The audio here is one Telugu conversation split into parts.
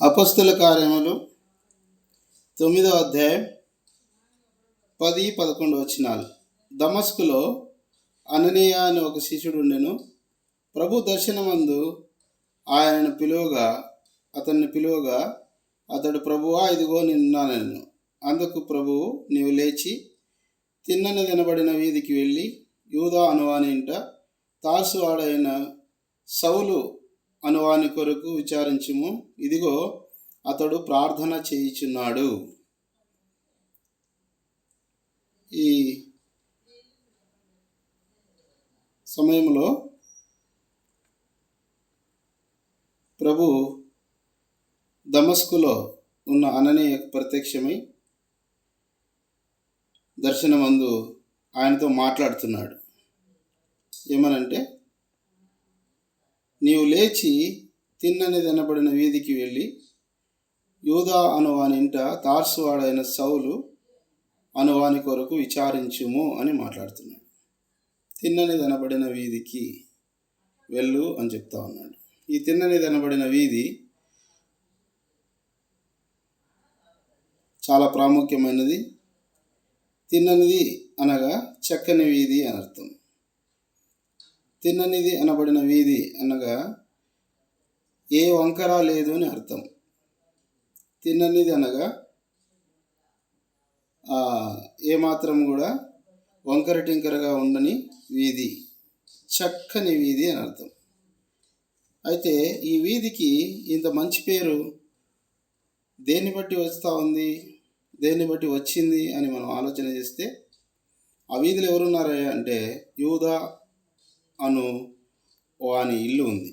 అపస్తుల కార్యములు తొమ్మిదో అధ్యాయం పది పదకొండు వచ్చినాలు దమస్కులో అననీయ అని ఒక శిష్యుడు ఉండెను. ప్రభు దర్శనమందు ఆయనను పిలువగా అతన్ని పిలువగా అతడు ప్రభువా ఇదిగో నిన్నానను అందుకు ప్రభువు నీవు లేచి తిన్నని తినబడిన వీధికి వెళ్ళి యూదా అనువాని ఇంట తాసువాడైన సౌలు అనువాని కొరకు విచారించుము. ఇదిగో అతడు ప్రార్థన చేయుచున్నాడు. ఈ సమయంలో ప్రభు దమస్కులో ఉన్న అననీయ ప్రత్యక్షమై దర్శనమందు ఆయనతో మాట్లాడుతున్నాడు. ఏమనంటే నీవు లేచి తిన్నని తినబడిన వీధికి వెళ్ళి యూదా అనువాని ఇంట తార్సువాడైన సౌలు అనువాని కొరకు విచారించుము అని మాట్లాడుతున్నాడు. తిన్నని తినబడిన వీధికి వెళ్ళు అని చెప్తా ఉన్నాడు. ఈ తిన్నని తినబడిన వీధి చాలా ప్రాముఖ్యమైనది. తిన్ననిది అనగా చక్కని వీధి అని అర్థం. తిన్ననిది అనబడిన వీధి అనగా ఏ వంకర లేదు అని అర్థం. తిన్ననిది అనగా ఏమాత్రం కూడా వంకర టింకరగా ఉండని వీధి చక్కని వీధి అని అర్థం. అయితే ఈ వీధికి ఇంత మంచి పేరు దేన్ని బట్టి వస్తూ ఉంది దేన్ని బట్టి వచ్చింది అని మనం ఆలోచన చేస్తే ఆ వీధిలో ఎవరున్నారా అంటే యూదా అను వాని ఇల్లు ఉంది.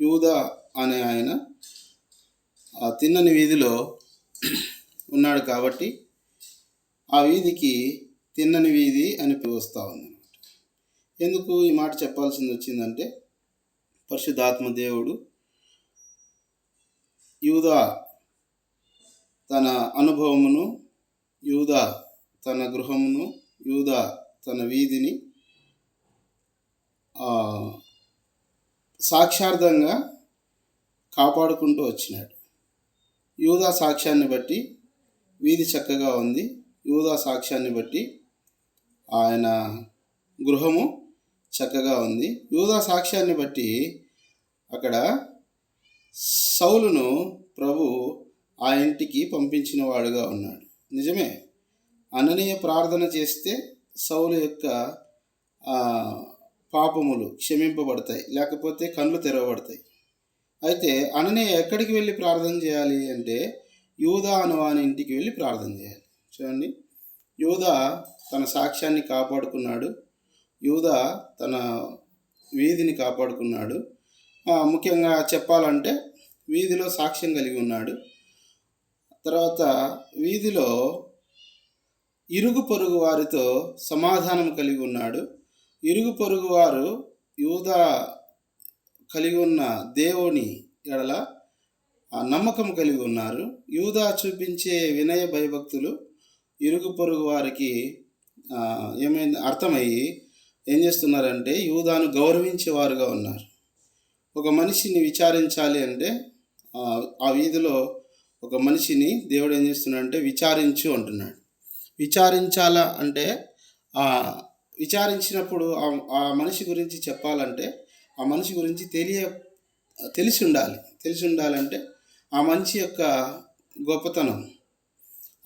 యూదా అనే ఆయన ఆ తిన్నని వీధిలో ఉన్నాడు కాబట్టి ఆ వీధికి తిన్నని వీధి అని పిలుస్తూ ఉంది ఎందుకు ఈ మాట చెప్పాల్సింది వచ్చిందంటే పరిశుద్ధాత్మ దేవుడు యూదా తన అనుభవమును యూదా తన గృహమును యూదా తన వీధిని సాక్షార్థంగా కాపాడుకుంటూ వచ్చినాడు. యూదా సాక్ష్యాన్ని బట్టి వీధి చక్కగా ఉంది. యూదా సాక్ష్యాన్ని బట్టి ఆయన గృహము చక్కగా ఉంది. యూదా సాక్ష్యాన్ని బట్టి అక్కడ సౌలును ప్రభు ఆ ఇంటికి పంపించిన వాడుగా ఉన్నాడు. నిజమే. అననీయ ప్రార్థన చేస్తే సౌలు యొక్క పాపములు క్షమింపబడతాయి లేకపోతే కళ్ళు తెరవబడతాయి. అయితే అననీయ ఎక్కడికి వెళ్ళి ప్రార్థన చేయాలి అంటే యూదా అనువాని ఇంటికి వెళ్ళి ప్రార్థన చేయాలి. చూడండి యూదా తన సాక్ష్యాన్ని కాపాడుకున్నాడు యూదా తన వీధిని కాపాడుకున్నాడు. ముఖ్యంగా చెప్పాలంటే వీధిలో సాక్ష్యం కలిగి ఉన్నాడు. తర్వాత వీధిలో ఇరుగు పొరుగు వారితో సమాధానం కలిగి ఉన్నాడు. ఇరుగు పొరుగు వారు యూదా కలిగి ఉన్న దేవుని ఎడల నమ్మకం కలిగి ఉన్నారు. యూదా చూపించే వినయ భయభక్తులు ఇరుగు పొరుగు వారికి ఏమైంది? అర్థమయ్యి ఏం చేస్తున్నారంటే యూదాను గౌరవించేవారుగా ఉన్నారు. ఒక మనిషిని విచారించాలి అంటే ఆ, వీధిలో ఒక మనిషిని దేవుడు ఏం చేస్తున్నాడంటే విచారించు అంటున్నాడు. విచారించాలా అంటే విచారించినప్పుడు ఆ- ఆ మనిషి గురించి చెప్పాలంటే ఆ మనిషి గురించి తెలియ తెలిసి ఉండాలి. తెలిసి ఉండాలంటే ఆ మనిషి యొక్క గొప్పతనం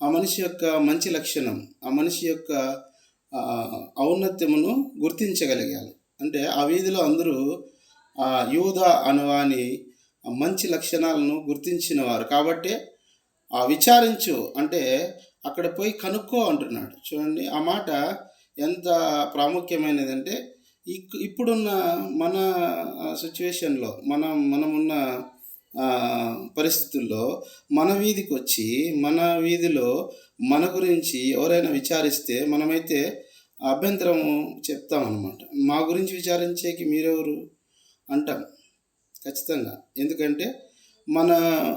ఆ మనిషి యొక్క మంచి లక్షణం ఆ మనిషి యొక్క ఔన్నత్యమును గుర్తించగలిగాలి. అంటే ఆ వీధిలో అందరూ ఆ యూద అనువాని మంచి లక్షణాలను గుర్తించిన వారు. కాబట్టి ఆ విచారించు అంటే అక్కడ పోయి కనుక్కో అంటున్నాడు. చూడండి ఆ మాట ఎంత ప్రాముఖ్యమైనదంటే ఇక్- ఇప్పుడున్న మన సిచ్యువేషన్లో మనం మనమున్న పరిస్థితుల్లో మన వీధికి వచ్చి మన వీధిలో మన గురించి ఎవరైనా విచారిస్తే మనమైతే అభ్యంతరము చెప్తామన్నమాట. మా గురించి విచారించేకి మీరెవరు? అంటాం. ఖచ్చితంగా. ఎందుకంటే మన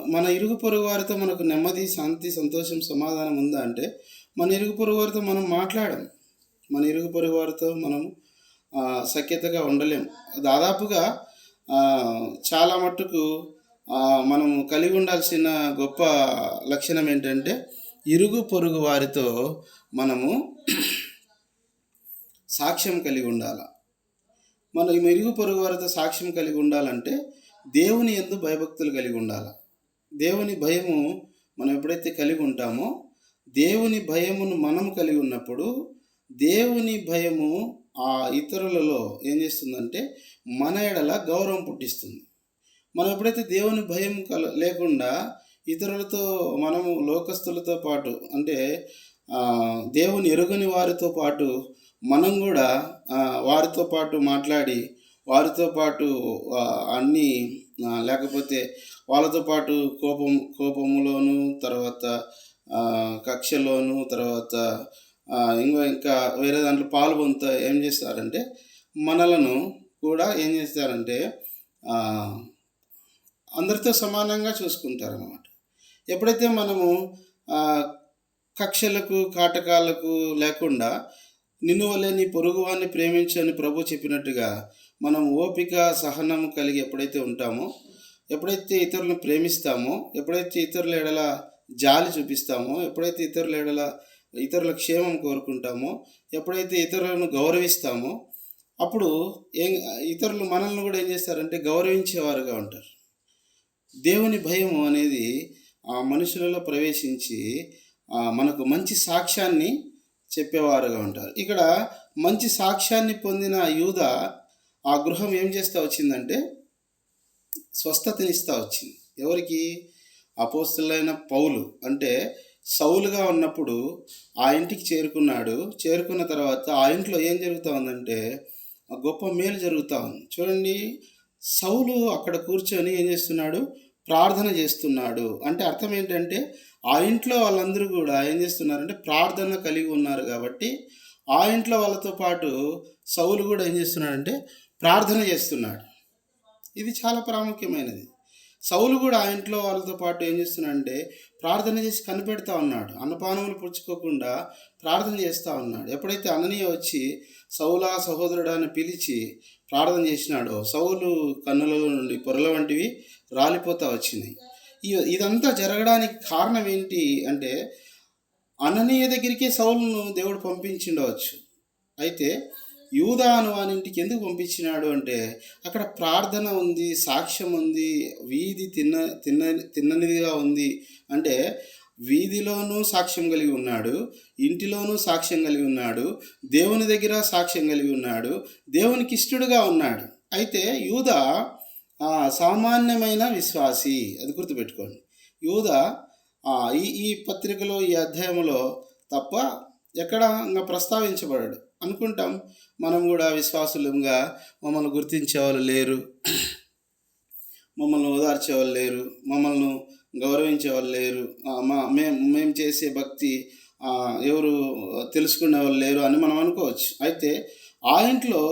మన ఇరుగు పొరుగు వారితో మనకు నెమ్మది శాంతి సంతోషం సమాధానం ఉందా అంటే మన ఇరుగు పొరుగు వారితో మనం మాట్లాడం మన ఇరుగు పొరుగు వారితో మనం సఖ్యతగా ఉండలేము దాదాపుగా చాలా మట్టుకు మనం కలిగి ఉండాల్సిన గొప్ప లక్షణం ఏంటంటే ఇరుగు పొరుగు వారితో మనము సాక్ష్యం కలిగి ఉండాల. మనం ఈ మెరుగు పొరుగు వారితో సాక్ష్యం కలిగి ఉండాలంటే దేవుని ఎందు భయభక్తులు కలిగి ఉండాలి. దేవుని భయము మనం ఎప్పుడైతే కలిగి ఉంటామో దేవుని భయమును మనం కలిగి ఉన్నప్పుడు దేవుని భయము ఆ ఇతరులలో ఏం చేస్తుందంటే మన ఎడల గౌరవం పుట్టిస్తుంది. మనం ఎప్పుడైతే దేవుని భయం కల లేకుండా ఇతరులతో మనము లోకస్తులతో పాటు అంటే దేవుని ఎరుగని వారితో పాటు మనం కూడా వారితో పాటు మాట్లాడి వారితో పాటు అన్నీ లేకపోతే వాళ్ళతో పాటు కోపం కోపములోను తర్వాత కక్షలోను తర్వాత ఇంకో ఇంకా వేరే దాంట్లో పాలు పొందుతా ఏం చేస్తారంటే మనలను కూడా ఏం చేస్తారంటే అందరితో సమానంగా చూసుకుంటారనమాట ఎప్పుడైతే మనము కక్షలకు కాటకాలకు లేకుండా నిన్ను వల్లే నీ పొరుగువాన్ని ప్రేమించని ప్రభు చెప్పినట్టుగా మనం ఓపిక సహనం కలిగి ఎప్పుడైతే ఉంటామో ఎప్పుడైతే ఇతరులను ప్రేమిస్తామో ఎప్పుడైతే ఇతరుల ఎడల జాలి చూపిస్తామో ఎప్పుడైతే ఇతరుల ఎడల ఇతరుల క్షేమం కోరుకుంటామో ఎప్పుడైతే ఇతరులను గౌరవిస్తామో అప్పుడు ఏం ఇతరులు మనల్ని కూడా ఏం చేస్తారంటే గౌరవించేవారుగా ఉంటారు. దేవుని భయము అనేది ఆ మనుషులలో ప్రవేశించి మనకు మంచి సాక్ష్యాన్ని చెప్పేవారుగా ఉంటారు. ఇక్కడ మంచి సాక్ష్యాన్ని పొందిన యూద ఆ గృహం ఏం చేస్తూ వచ్చిందంటే స్వస్థతనిస్తూ వచ్చింది. ఎవరికి? అపోస్తులైన పౌలు. అంటే సౌలుగా ఉన్నప్పుడు ఆ ఇంటికి చేరుకున్నాడు. చేరుకున్న తర్వాత ఆ ఇంట్లో ఏం జరుగుతూ ఉందంటే గొప్ప మేలు జరుగుతూ ఉంది. చూడండి సౌలు అక్కడ కూర్చొని ఏం చేస్తున్నాడు? ప్రార్థన చేస్తున్నాడు. అంటే అర్థం ఏంటంటే ఆ ఇంట్లో వాళ్ళందరూ కూడా ఏం చేస్తున్నారంటే ప్రార్థన కలిగి ఉన్నారు కాబట్టి ఆ ఇంట్లో వాళ్ళతో పాటు సౌలు కూడా ఏం చేస్తున్నాడంటే ప్రార్థన చేస్తున్నాడు. ఇది చాలా ప్రాముఖ్యమైనది. సౌలు కూడా ఆ ఇంట్లో వాళ్ళతో పాటు ఏం చేస్తున్నాడంటే ప్రార్థన చేసి కనిపెడతా ఉన్నాడు. అన్నపానములు పుచ్చుకోకుండా ప్రార్థన చేస్తూ ఉన్నాడు. ఎప్పుడైతే అననీయ వచ్చి సౌలా సహోదరుడు అని పిలిచి ప్రార్థన చేసినాడో సౌలు కన్నులలో నుండి పొరల వంటివి రాలిపోతా వచ్చినాయి. ఇదంతా జరగడానికి కారణం ఏంటి అంటే అననీయ దగ్గరికి సౌలును దేవుడు పంపించిండవచ్చు. అయితే యూదా అను వాని ఇంటికి ఎందుకు పంపించినాడు అంటే అక్కడ ప్రార్థన ఉంది సాక్ష్యం ఉంది వీధి తిన్న తిన్న తిన్ననిదిగా ఉంది. అంటే వీధిలోనూ సాక్ష్యం కలిగి ఉన్నాడు ఇంటిలోనూ సాక్ష్యం కలిగి ఉన్నాడు దేవుని దగ్గర సాక్ష్యం కలిగి ఉన్నాడు దేవునికి ఇష్టడుగా ఉన్నాడు. అయితే యూద సామాన్యమైన విశ్వాసి అది గుర్తుపెట్టుకోండి. యూద ఈ ఈ పత్రికలో ఈ అధ్యాయంలో తప్ప ఎక్కడ ఇంకా ప్రస్తావించబడాడు. అనుకుంటాం. మనం కూడా విశ్వాసులంగా మమ్మల్ని గుర్తించే వాళ్ళు లేరు. మమ్మల్ని ఓదార్చే వాళ్ళు లేరు. మమ్మల్ని గౌరవించే వాళ్ళు లేరు. మా మేము మేము చేసే భక్తి ఎవరు తెలుసుకునే వాళ్ళు లేరు అని మనం అనుకోవచ్చు. అయితే ఆ ఇంట్లో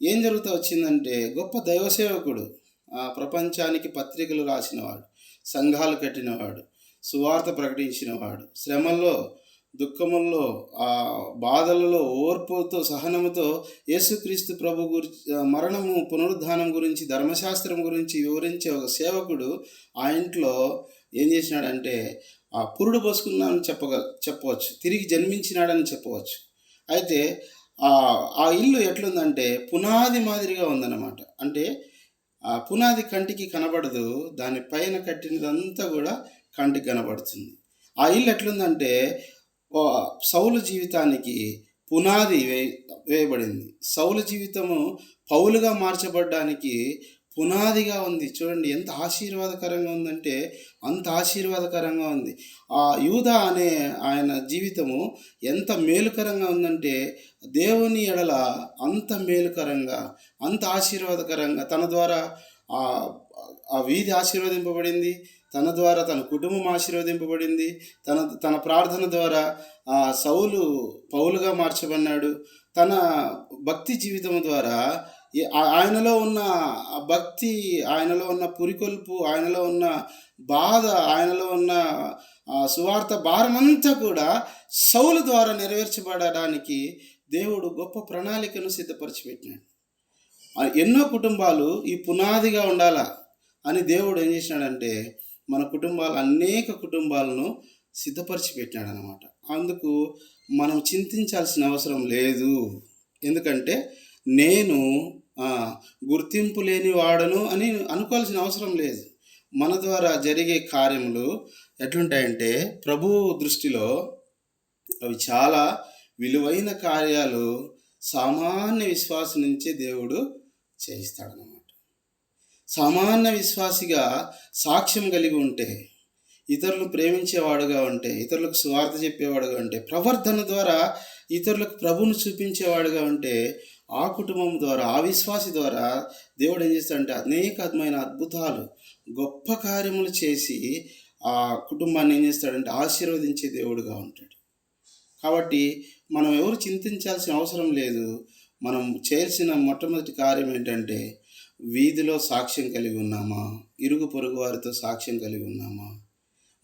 ఏం జరుగుతూ వచ్చిందంటే గొప్ప దైవ సేవకుడు ఆ, ప్రపంచానికి పత్రికలు రాసినవాడు సంఘాలు కట్టినవాడు సువార్త ప్రకటించినవాడు శ్రమల్లో దుఃఖముల్లో ఆ బాధలలో ఓర్పుతో సహనముతో యేసుక్రీస్తు ప్రభు గురించి మరణము పునరుద్ధానం గురించి ధర్మశాస్త్రం గురించి వివరించే ఒక సేవకుడు ఆ ఇంట్లో ఏం చేసినాడంటే ఆ పురుడు పోసుకున్నాను చెప్పగ చెప్పవచ్చు. తిరిగి జన్మించినాడని చెప్పవచ్చు. అయితే ఆ ఇల్లు ఎట్లుందంటే పునాది మాదిరిగా ఉందన్నమాట. అంటే ఆ పునాది కంటికి కనబడదు దాని పైన కట్టినదంతా కూడా కంటికి కనబడుతుంది. ఆ ఇల్లు ఎట్లుందంటే సౌలు జీవితానికి పునాది వే వేయబడింది. సౌలు జీవితము పౌలుగా మార్చబడ్డానికి పునాదిగా ఉంది. చూడండి ఎంత ఆశీర్వాదకరంగా ఉందంటే అంత ఆశీర్వాదకరంగా ఉంది. ఆ యూధ అనే ఆయన జీవితము ఎంత మేలుకరంగా ఉందంటే దేవుని ఎడల అంత మేలుకరంగా అంత ఆశీర్వాదకరంగా తన ద్వారా ఆ వీధి ఆశీర్వదింపబడింది. తన ద్వారా తన కుటుంబం ఆశీర్వదింపబడింది. తన తన ప్రార్థన ద్వారా ఆ సౌలు పౌలుగా మార్చబడినాడు. తన భక్తి జీవితం ద్వారా ఆయనలో ఉన్న భక్తి ఆయనలో ఉన్న పురికొల్పు ఆయనలో ఉన్న బాధ ఆయనలో ఉన్న సువార్త భారమంతా కూడా సౌలు ద్వారా నెరవేర్చబడడానికి దేవుడు గొప్ప ప్రణాళికను సిద్ధపరిచి పెట్టినాడు ఎన్నో కుటుంబాలు ఈ పునాదిగా ఉండాలా అని దేవుడు ఏం చేసినాడంటే మన కుటుంబాలు అనేక కుటుంబాలను సిద్ధపరిచి పెట్టాడు అనమాట అందుకు మనం చింతించాల్సిన అవసరం లేదు. ఎందుకంటే నేను గుర్తింపు లేని వాడను అని అనుకోవాల్సిన అవసరం లేదు. మన ద్వారా జరిగే కార్యములు ఎట్లుంటాయంటే ప్రభు దృష్టిలో అవి చాలా విలువైన కార్యాలు సామాన్య విశ్వాసం నుంచే దేవుడు చేయిస్తాడనమాట సామాన్య విశ్వాసిగా సాక్ష్యం కలిగి ఉంటే ఇతరులు ప్రేమించేవాడుగా ఉంటే ఇతరులకు స్వార్థ చెప్పేవాడుగా ఉంటే ప్రవర్తన ద్వారా ఇతరులకు ప్రభును చూపించేవాడుగా ఉంటే ఆ కుటుంబం ద్వారా ఆ విశ్వాసి ద్వారా దేవుడు ఏం చేస్తాడంటే అనేకమైన అద్భుతాలు గొప్ప కార్యములు చేసి ఆ కుటుంబాన్ని ఏం చేస్తాడంటే ఆశీర్వదించే దేవుడుగా ఉంటాడు. కాబట్టి మనం ఎవరు చింతించాల్సిన అవసరం లేదు. మనం చేయాల్సిన మొట్టమొదటి కార్యం ఏంటంటే వీధిలో సాక్ష్యం కలిగి ఉన్నామా? ఇరుగు పొరుగు వారితో సాక్ష్యం కలిగి ఉన్నామా?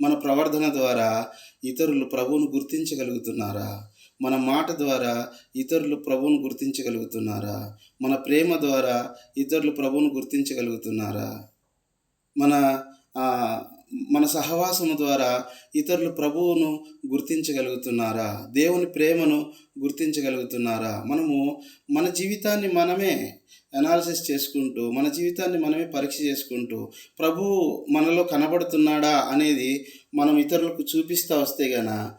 మన ప్రవర్తన ద్వారా ఇతరులు ప్రభువును గుర్తించగలుగుతున్నారా? మన మాట ద్వారా ఇతరులు ప్రభువును గుర్తించగలుగుతున్నారా? మన ప్రేమ ద్వారా ఇతరులు ప్రభువును గుర్తించగలుగుతున్నారా? మన మన సహవాసము ద్వారా ఇతరులు ప్రభువును గుర్తించగలుగుతున్నారా? దేవుని ప్రేమను గుర్తించగలుగుతున్నారా? మనము మన జీవితాన్ని మనమే అనాలిసిస్ చేసుకుంటూ మన జీవితాన్ని మనమే పరీక్ష చేసుకుంటూ ప్రభు మనలో కనబడుతున్నాడా అనేది మనం ఇతరులకు చూపిస్తూ వస్తే గన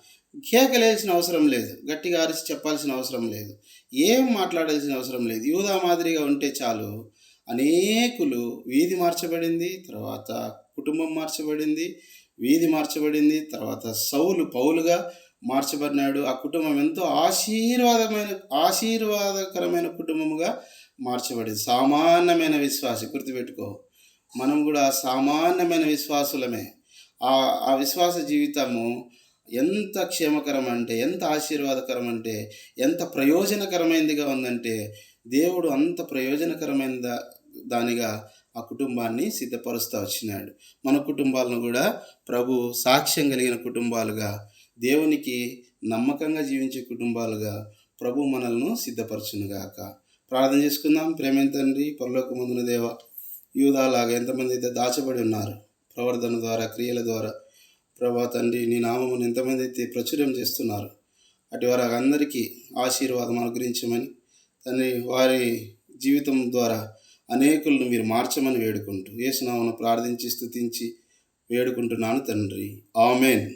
కేకలేసిన అవసరం లేదు. గట్టిగా అరిచి చెప్పాల్సిన అవసరం లేదు. ఏం మాట్లాడాల్సిన అవసరం లేదు. యూదా మాదిరిగా ఉంటే చాలు అనేకులు వీధి మార్చబడింది తర్వాత కుటుంబం మార్చబడింది వీధి మార్చబడింది. తర్వాత సౌలు పౌలుగా మార్చబడినాడు. ఆ కుటుంబం ఎంతో ఆశీర్వాదమైన ఆశీర్వాదకరమైన కుటుంబముగా మార్చబడింది. సామాన్యమైన విశ్వాసి గుర్తుపెట్టుకో. మనం కూడా సామాన్యమైన విశ్వాసులమే. ఆ ఆ విశ్వాస జీవితము ఎంత క్షేమకరం అంటే ఎంత ఆశీర్వాదకరం అంటే ఎంత ప్రయోజనకరమైనదిగా ఉందంటే దేవుడు అంత ప్రయోజనకరమైన దా- దానిగా ఆ కుటుంబాన్ని సిద్ధపరుస్తూ వచ్చినాడు. మన కుటుంబాలను కూడా ప్రభు సాక్ష్యం కలిగిన కుటుంబాలుగా దేవునికి నమ్మకంగా జీవించే కుటుంబాలుగా ప్రభు మనల్ని సిద్ధపరచునుగాక. ప్రార్థన చేసుకుందాం. ప్రేమైన తండ్రి పరలోక ముందున దేవ యూదాలాగా ఎంతమంది అయితే దాచబడి ఉన్నారు ప్రవర్ధన ద్వారా క్రియల ద్వారా ప్రభా తండ్రి నీ నామమును ఎంతమంది అయితే ప్రచురం చేస్తున్నారు అటు వారి అందరికీ ఆశీర్వాదం అనుగ్రహించమని తండ్రి వారి జీవితం ద్వారా అనేకులను మీరు మార్చమని వేడుకుంటూ ఏసునామను ప్రార్థించి స్థుతించి వేడుకుంటున్నాను తండ్రి. ఆమెన్.